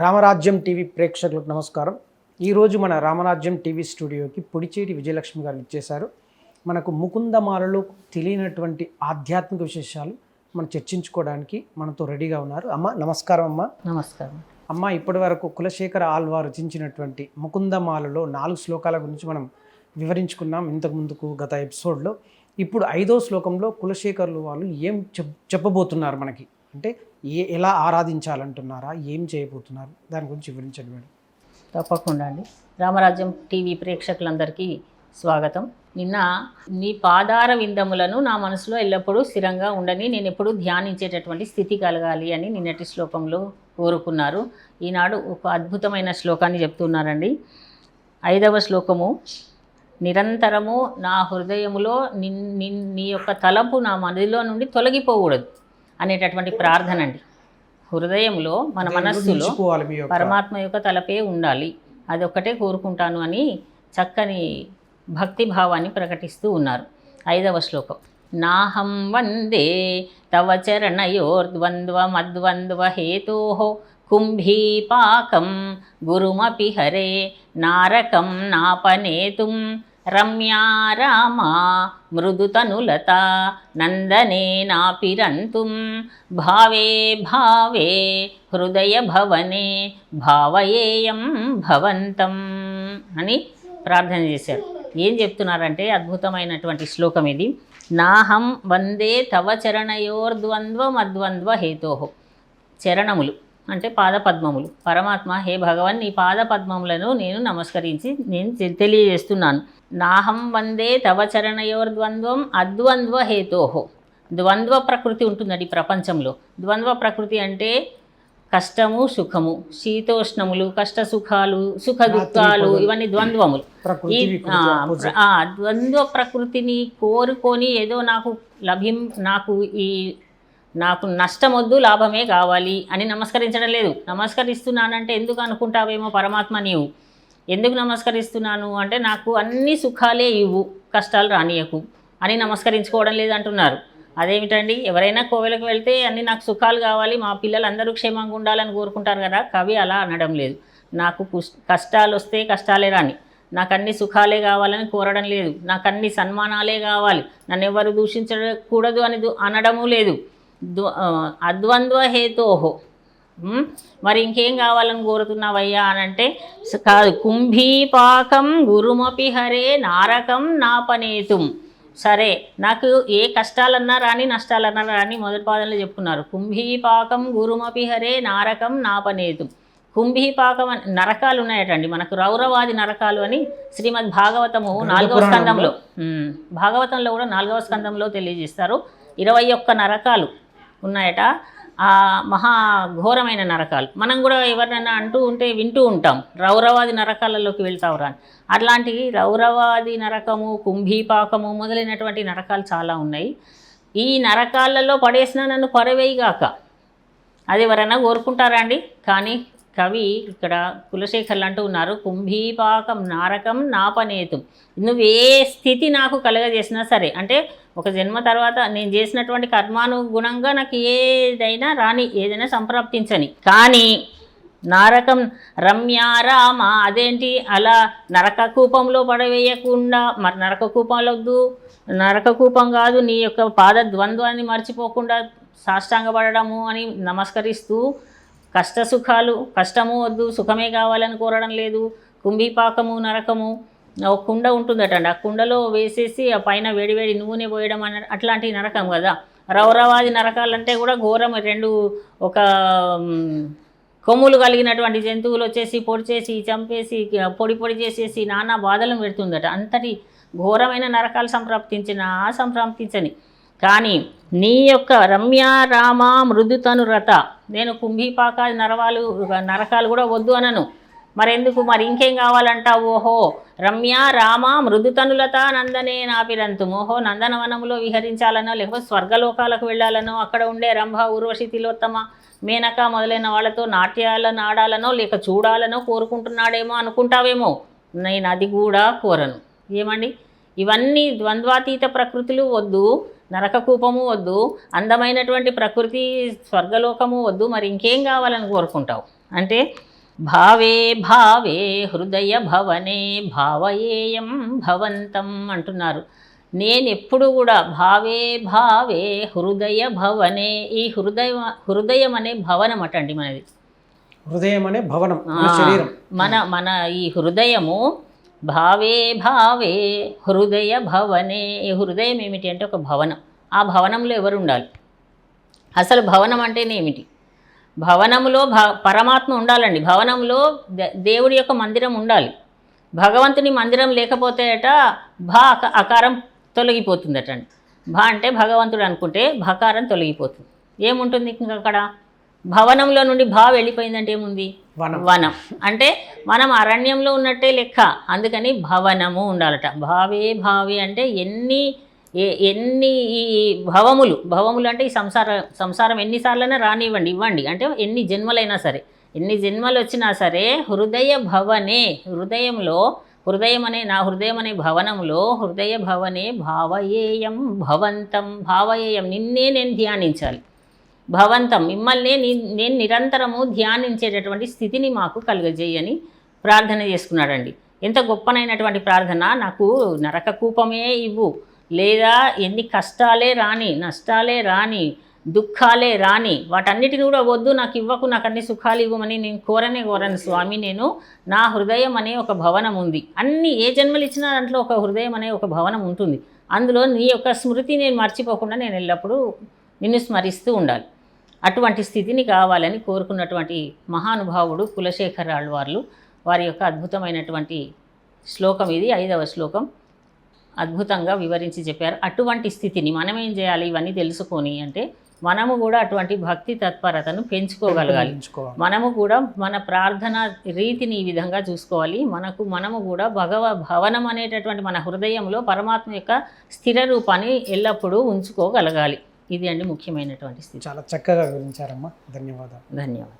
రామరాజ్యం TV ప్రేక్షకులకు నమస్కారం. ఈరోజు మన రామరాజ్యం టీవీ స్టూడియోకి పొడిచేటి విజయలక్ష్మి గారు ఇచ్చేశారు మనకు ముకుందమాలలో తెలియనటువంటి ఆధ్యాత్మిక విశేషాలు మనం చర్చించుకోవడానికి మనతో రెడీగా ఉన్నారు. అమ్మ నమస్కారం అమ్మ. నమస్కారం. అమ్మ ఇప్పటి వరకు కులశేఖర ఆల్వారు రచించినటువంటి ముకుందమాలలో నాలుగు శ్లోకాల గురించి మనం వివరించుకున్నాం ఇంతకు ముందుకు గత ఎపిసోడ్లో. ఇప్పుడు ఐదో శ్లోకంలో కులశేఖరులు వాళ్ళు ఏం చెప్ చెప్పబోతున్నారు మనకి? అంటే ఏ ఎలా ఆరాధించాలంటున్నారా? ఏం చేయబోతున్నారు? దాని గురించి వివరించండి మేడం. తప్పకుండా అండి. రామరాజ్యం టీవీ ప్రేక్షకులందరికీ స్వాగతం. నిన్న నీ పాదార విందములను నా మనసులో ఎల్లప్పుడూ స్థిరంగా ఉండని నేను ఎప్పుడూ ధ్యానించేటటువంటి స్థితి కలగాలి అని నిన్నటి శ్లోకంలో కోరుకున్నారు. ఈనాడు ఒక అద్భుతమైన శ్లోకాన్ని చెప్తున్నారండి. ఐదవ శ్లోకము నిరంతరము నా హృదయములో నిన్ నిన్ నీ యొక్క తలంపు నా మనదిలో నుండి తొలగిపోకూడదు. అనేటటువంటి ప్రార్థన అండి హృదయంలో మన మనస్సులో పరమాత్మ యొక్క తలపే ఉండాలి. అది ఒక్కటే కోరుకుంటాను అని చక్కని భక్తి భావాన్ని ప్రకటిస్తూ ఉన్నారు. ఐదవ శ్లోకం. నాహం వందే తవ చరణయోర్ద్వంద్వమద్వంద్వ హేతో కుంభీపాకం గురుమపి హరే నారకం నాపనేతుం రమ్యా రామా మృదుతనులత నందనే నాపిరంతుం. భావే భావే హృదయ భవనే భావయేయం భవంతం అని ప్రార్థన చేశారు. ఏం చెప్తున్నారంటే అద్భుతమైనటువంటి శ్లోకం ఇది. నాహం వందే తవ చరణయోర్ద్వంద్వ మద్వంద్వ హేతో చరణములు. అంటే పాదపద్మములు. పరమాత్మ హే భగవన్ నీ పాదపద్మములను నేను నమస్కరించి నేను తెలియజేస్తున్నాను. నాహం వందే తవ చరణయోర్ద్వంద్వం అద్వంద్వ హేతోహో ద్వంద్వ ప్రకృతి ఉంటుందండి ప్రపంచంలో. ద్వంద్వ ప్రకృతి అంటే కష్టము సుఖము శీతోష్ణములు కష్ట సుఖాలు సుఖ దుఃఖాలు ఇవన్నీ ద్వంద్వములు. ఈ ద్వంద్వ ప్రకృతిని కోరుకొని ఏదో నాకు లభిం నాకు ఈ నాకు నష్టం వద్దు లాభమే కావాలి అని నమస్కరించడం లేదు. నమస్కరిస్తున్నానంటే ఎందుకు అనుకుంటావేమో పరమాత్మ నీవు. ఎందుకు నమస్కరిస్తున్నాను అంటే నాకు అన్ని సుఖాలే ఇవ్వు కష్టాలు రానియకు అని నమస్కరించుకోవడం లేదంటున్నారు. అదేమిటండి? ఎవరైనా కోవెలకు వెళ్తే అన్ని నాకు సుఖాలు కావాలి మా పిల్లలు అందరూ క్షేమంగా ఉండాలని కోరుకుంటారు కదా? కవి అలా అనడం లేదు. నాకు కష్టాలు వస్తే కష్టాలే రాని. నాకు అన్ని సుఖాలే కావాలని కోరడం లేదు. నాకు అన్ని సన్మానాలే కావాలి. నన్ను ఎవరు దూషించకూడదు అని అనడము లేదు. ద్వ- అద్వంద్వ హేతోహో ఉమ్, మరి ఇంకేం కావాలని కోరుతున్నావయ్యా అని అంటే కాదు కుంభీపాకం గురుమపి హరే నారకం నాపనేతుం. సరే నాకు ఏ కష్టాలన్నా రాని నష్టాలన్నా రాని మొదటి పాదంలో చెప్పుకున్నారు. కుంభీపాకం గురుమపి హరే నారకం నాపనేతుం. కుంభీపాకం అని నరకాలు ఉన్నాయటండి మనకు రౌరవాది నరకాలు అని శ్రీమద్ భాగవతము నాలుగవ? స్కందంలో భాగవతంలో కూడా నాలుగవ స్కందంలో తెలియజేస్తారు. ఇరవై ఒక్క నరకాలు. ఉన్నాయట. ఆ మహా ఘోరమైన నరకాలు. మనం కూడా ఎవరినైనా అంటూ ఉంటే వింటూ ఉంటాం. రౌరవాది నరకాలలోకి వెళ్తావురా అని. అట్లాంటి రౌరవాది నరకము కుంభీపాకము మొదలైనటువంటి నరకాలు చాలా ఉన్నాయి. ఈ నరకాలలో పడేసిన నన్ను పరవేయిగాక అది ఎవరైనా కోరుకుంటారా అండి? కానీ కవి ఇక్కడ కులశేఖర్లు అంటూ ఉన్నారు కుంభీపాకం నారకం నాపనేతం. నువ్వు ఏ స్థితి నాకు కలగజేసినా సరే. అంటే ఒక జన్మ తర్వాత నేను చేసినటువంటి కర్మానుగుణంగా నాకు ఏదైనా రాని ఏదైనా సంప్రాప్తించని. కానీ నారకం రమ్యారామ అదేంటి? అలా నరక కూపంలో పడవేయకుండా మరి నరక కూపంలో వద్దు. నరక కూపం కాదు నీ యొక్క పాద ద్వంద్వాన్ని మర్చిపోకుండా సాష్టాంగపడము అని నమస్కరిస్తూ కష్ట సుఖాలు కష్టము వద్దు సుఖమే కావాలని కోరడం లేదు. కుంభీపాకము నరకము ఒక కుండ ఉంటుందటండి. ఆ కుండలో వేసేసి ఆ పైన వేడివేడి నూనె పోయడం అన్న అట్లాంటి నరకం కదా. రౌరవాది నరకాలంటే కూడా ఘోరం. రెండు ఒక కొమ్ములు కలిగినటువంటి జంతువులు వచ్చేసి పొడి చేసి చంపేసి పొడి పొడి చేసేసి నానా బాధలను పెడుతుందట. అంతటి ఘోరమైన నరకాలు సంప్రాప్తించిన సంప్రాప్తించని కానీ నీ యొక్క రమ్య రామ మృదుతను రత నేను కుంభీపాకాది నరవాలు నరకాలు కూడా వద్దు అనను. మరెందుకు? మరి ఇంకేం కావాలంటావు? ఓహో రమ్య రామ మృదుతనులత నందనే నాపిరంతు ఓహో నందనవనములో విహరించాలనో లేకపోతే స్వర్గలోకాలకు వెళ్ళాలనో అక్కడ ఉండే రంభ ఊర్వశి తిలోత్తమ మేనక మొదలైన వాళ్ళతో నాట్యాలను ఆడాలనో లేక చూడాలనో కోరుకుంటున్నాడేమో అనుకుంటావేమో? నేను అది కూడా కోరను. ఏమండి? ఇవన్నీ ద్వంద్వాతీత ప్రకృతులు వద్దు. నరకకూపము వద్దు అందమైనటువంటి ప్రకృతి స్వర్గలోకము వద్దు మరి ఇంకేం కావాలని కోరుకుంటావు? అంటే భావే భావే హృదయ భవనే భావయేయం భవంతం అంటున్నారు. నేను ఎప్పుడు కూడా భావే భావే హృదయ భవనే ఈ హృదయ హృదయం అనే భవనం అటండి మనది. హృదయం అనే భవనం మన మన ఈ హృదయము భావే భావే హృదయ భవనే. ఈ హృదయం ఏమిటి అంటే ఒక భవనం. ఆ భవనంలో ఎవరు ఉండాలి? అసలు భవనం అంటేనే ఏమిటి? భవనంలో భ పరమాత్మ ఉండాలండి. భవనంలో దే- దేవుడి యొక్క మందిరం ఉండాలి. భగవంతుని మందిరం లేకపోతే అట భా అక- అకారం తొలగిపోతుందట అండి భా అంటే భగవంతుడు అనుకుంటే భకారం తొలగిపోతుంది. ఏముంటుంది ఇంకా అక్కడ భవనంలో నుండి భా వెళ్ళిపోయిందంటే ఏముంది? వనం. వనం. అంటే మనం అరణ్యంలో ఉన్నట్టే లెక్క. అందుకని భవనము ఉండాలట. భావే భావి అంటే ఎన్ని ఏ- ఎన్ని ఈ భవములు. భవములు అంటే ఈ సంసార సంసారం ఎన్నిసార్లైనా రానివ్వండి ఇవ్వండి. అంటే ఎన్ని జన్మలైనా సరే. ఎన్ని జన్మలు వచ్చినా సరే హృదయ భవనే హృదయంలో హృదయం అనే నా హృదయం అనే భవనంలో హృదయ భవనే భావయేయం భవంతం భావయేయం. నిన్నే నేను ధ్యానించాలి. భవంతం. మిమ్మల్ని నేను నిరంతరము ధ్యానించేటటువంటి స్థితిని మాకు కలుగజేయని ప్రార్థన చేసుకున్నాడండి. ఎంత గొప్పనైనటువంటి ప్రార్థన నాకు నరక కూపమే ఇవ్వు. లేదా ఎన్ని కష్టాలే రాని నష్టాలే రాని దుఃఖాలే రాని వాటన్నిటిని కూడా వద్దు నాకు ఇవ్వకు నాకు అన్ని సుఖాలు ఇవ్వమని నేను కోరనే కోరను స్వామి. నేను నా హృదయం అనే ఒక భవనం ఉంది. అన్ని ఏ జన్మలు ఇచ్చినా దాంట్లో ఒక హృదయం అనే ఒక భవనం ఉంటుంది. అందులో నీ యొక్క స్మృతి నేను మర్చిపోకుండా నేను ఎల్లప్పుడూ నిన్ను స్మరిస్తూ ఉండాలి. అటువంటి స్థితిని కావాలని కోరుకున్నటువంటి మహానుభావుడు కులశేఖర ఆళ్వార్లు వారి యొక్క అద్భుతమైనటువంటి శ్లోకం ఇది ఐదవ శ్లోకం. అద్భుతంగా వివరించి చెప్పారు. అటువంటి స్థితిని మనం ఏం చేయాలి? ఇవన్నీ తెలుసుకొని అంటే మనము కూడా అటువంటి భక్తి తత్పరతను పెంచుకోగలగాలి. మనము కూడా మన ప్రార్థన రీతిని ఈ విధంగా చూసుకోవాలి. మనకు మనము కూడా భగవ భవనం అనేటటువంటి మన హృదయంలో పరమాత్మ యొక్క స్థిర రూపాన్ని ఎల్లప్పుడూ ఉంచుకోగలగాలి. ఇది అండి ముఖ్యమైనటువంటి స్థితి. చాలా చక్కగా వివరించారమ్మా. ధన్యవాదాలు. ధన్యవాదాలు.